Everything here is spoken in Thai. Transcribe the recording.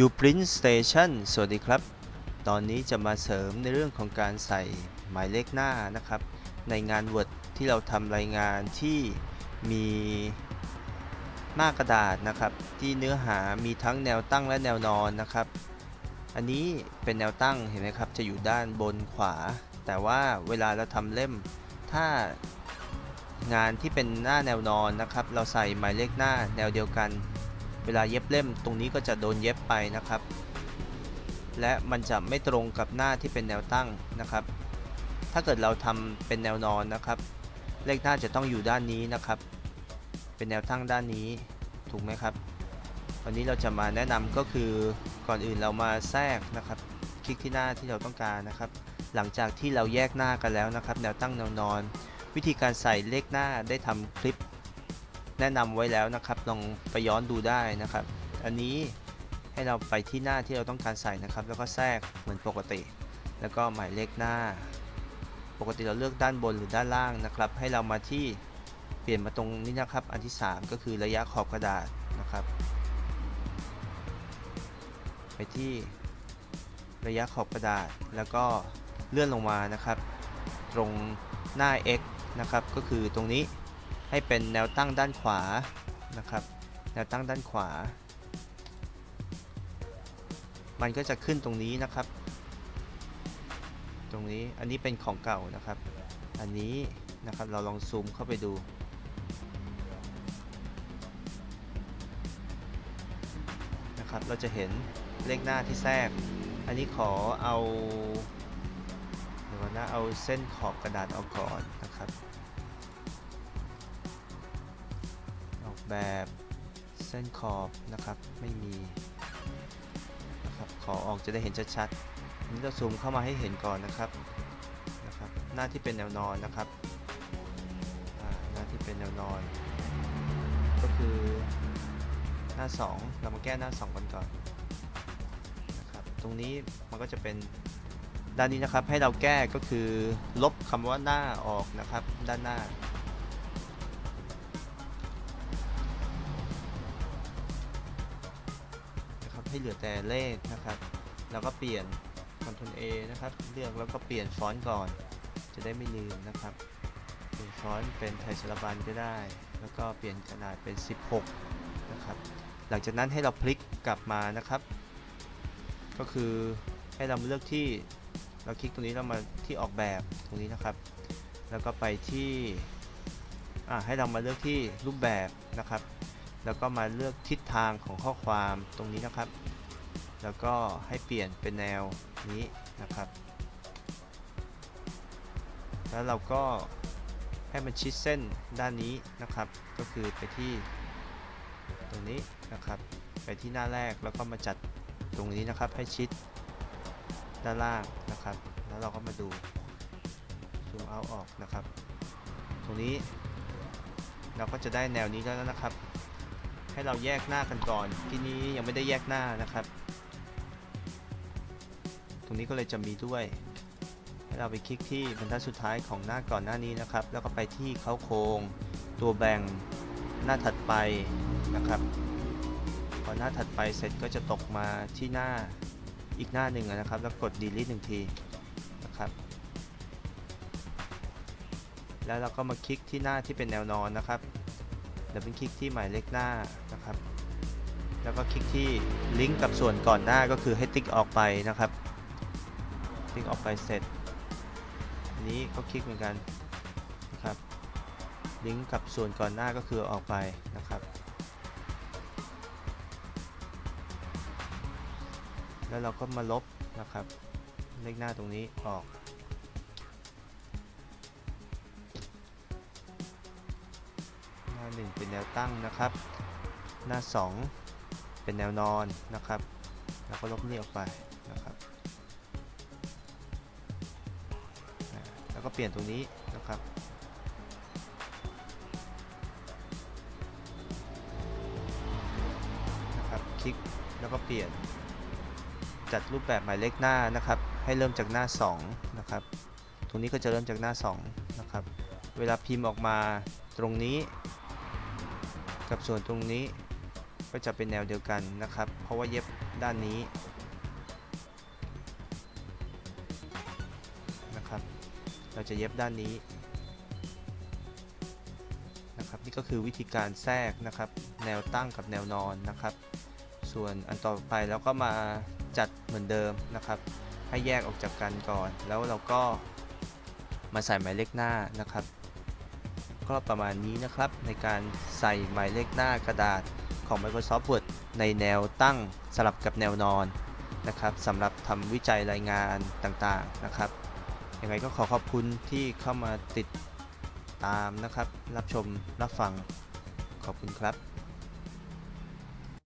Uprint Station สวัสดีครับ ตอนนี้จะมาเสริมในเรื่องของการใส่หมายเลขหน้านะครับ ในงาน Word ที่เราทำรายงานที่มีหน้ากระดาษนะครับ ที่เนื้อหามีทั้งแนวตั้งและแนวนอนนะครับ อันนี้เป็นแนวตั้งเห็นไหมครับ จะอยู่ด้านบนขวา แต่ว่าเวลาเราทำเล่ม ถ้างานที่เป็นหน้าแนวนอนนะครับ เราใส่หมายเลขหน้าแนวเดียวกัน เวลาเย็บเล่มตรงนี้ก็จะโดนเย็บไปนะครับ และมันจะไม่ตรงกับหน้าที่เป็นแนวตั้งนะครับ ถ้าเกิดเราทำเป็นแนวนอนนะครับ เลขหน้าจะต้องอยู่ด้านนี้นะครับ เป็นแนวตั้งด้านนี้ถูกไหมครับ วันนี้เราจะมาแนะนำก็คือก่อนอื่นเรามาแทรกนะครับ คลิกที่หน้าที่เราต้องการนะครับ หลังจากที่เราแยกหน้ากันแล้วนะครับ แนวตั้งแนวนอน วิธีการใส่เลขหน้าได้ทำคลิป แนะนำไว้แล้วนะครับ ลองไปย้อนดูได้นะครับ อันนี้ให้เราไปที่หน้าที่เราต้องการใส่นะครับ แล้วก็แทรกเหมือนปกติ แล้วก็หมายเลขหน้า ปกติเราเลือกด้านบนหรือด้านล่างนะครับ ให้เรามาที่เปลี่ยนมาตรงนี้นะครับ อันที่ 3 ก็คือระยะขอบกระดาษนะครับ ไปที่ระยะขอบกระดาษ แล้วก็เลื่อนลงมานะครับ ตรงหน้า x นะครับ ก็คือตรงนี้ ให้เป็นแนวตั้งด้านขวานะครับ แนวตั้งด้านขวา มันก็จะขึ้นตรงนี้นะครับ ตรงนี้อันนี้เป็นของเก่านะครับ อันนี้นะครับเราลองซูมเข้าไปดูนะครับเราจะเห็นเลขหน้าที่แทรก อันนี้ขอเอาเดี๋ยวก่อนนะเอาเส้นขอบกระดาษออกก่อนนะครับ แบบเส้นขอบนะครับไม่มีนะครับขอออกจะได้เห็นชัดๆนี้เราซูมเข้ามาให้เห็นก่อนนะครับนะครับ หน้าที่เป็นแนวนอนนะครับหน้าที่เป็นแนวนอน ก็คือหน้า 2 เรามาแก้หน้า 2 กันก่อนนะครับตรงนี้มันก็จะเป็นด้านนี้นะครับให้เราแก้ก็คือลบคำว่าหน้าออกนะครับด้านหน้า ให้เหลือแต่เลขนะครับ แล้วก็เปลี่ยน Ctrl A นะครับ เลือกแล้วก็เปลี่ยนฟอนต์ก่อน จะได้ไม่ลืมนะครับเปลี่ยนฟอนต์เป็นไทยสรบันก็ได้ แล้วก็เปลี่ยนขนาดเป็น 16 นะครับ หลังจากนั้นให้เราพลิกกลับมานะครับ ก็คือให้เรามาเลือกที่เราคลิกตรงนี้เรามาที่ออกแบบตรงนี้นะครับ แล้วก็ไปที่ให้เรามาเลือกที่รูปแบบนะครับ แล้วก็มาเลือกทิศทางของข้อความตรงนี้นะครับ แล้วก็ให้เปลี่ยนเป็นแนวนี้นะครับ แล้วเราก็ให้มันชิดเส้นด้านนี้นะครับ ก็คือไปที่ตรงนี้นะครับ ไปที่หน้าแรกแล้วก็มาจัดตรงนี้นะครับ ให้ชิดด้านล่างนะครับ แล้วเราก็มาดูซูมเอาออกนะครับ ตรงนี้เราก็จะได้แนวนี้แล้วนะครับ ให้เราแยกหน้ากันก่อน ที่นี้ยังไม่ได้แยกหน้านะครับ ตรงนี้ก็เลยจะมีด้วย ให้เราไปคลิกที่บรรทัดสุดท้ายของหน้าก่อนหน้านี้นะครับ แล้วก็ไปที่เข้าโครงตัวแบ่งหน้าถัดไปนะครับ พอหน้าถัดไปเสร็จก็จะตกมาที่หน้าอีกหน้าหนึ่งนะครับ แล้วกด delete หนึ่งทีนะครับ แล้วเราก็มาคลิกที่หน้าที่เป็นแนวนอนนะครับ ดี๋ยวเป็นคลิกที่หมายเลขหน้านะครับ แล้วก็คลิกที่ลิงก์กับส่วนก่อนหน้าก็คือให้ติ๊กออกไปนะครับ ติ๊กออกไปเสร็จ อันนี้ก็คลิกเหมือนกันนะครับ ลิงก์กับส่วนก่อนหน้าก็คือออกไปนะครับ แล้วเราก็มาลบนะครับ เลขหน้าตรงนี้ออก หน้า1เป็นแนวตั้งนะครับ หน้า 2 เป็นแนวนอนนะครับ แล้วก็ลบนี่ออกไปนะครับ แล้วก็เปลี่ยนตรงนี้นะครับนะครับคลิกแล้วก็เปลี่ยนจัดรูปแบบหมายเลขหน้านะครับ ให้เริ่มจากหน้า 2 นะครับ ตรงนี้ก็จะเริ่มจากหน้า 2 นะครับ เวลาพิมพ์ออกมาตรงนี้ กับส่วนตรงนี้ก็จะเป็นแนวเดียวกันนะครับ เพราะว่าเย็บด้านนี้นะครับ เราจะเย็บด้านนี้นะครับ นี่ก็คือวิธีการแทรกนะครับ แนวตั้งกับแนวนอนนะครับ ส่วนอันต่อไปเราก็มาจัดเหมือนเดิมนะครับ ให้แยกออกจากกันก่อน แล้วเราก็มาใส่หมายเลขหน้านะครับ ก็ประมาณนี้นะครับ ในการใส่หมายเลขหน้ากระดาษของ Microsoft Word ในแนวตั้งสลับกับแนวนอนนะครับสำหรับทำวิจัยรายงานต่างๆนะครับยังไงก็ขอขอบคุณที่เข้ามาติดตามนะครับ รับชมรับฟังขอบคุณครับ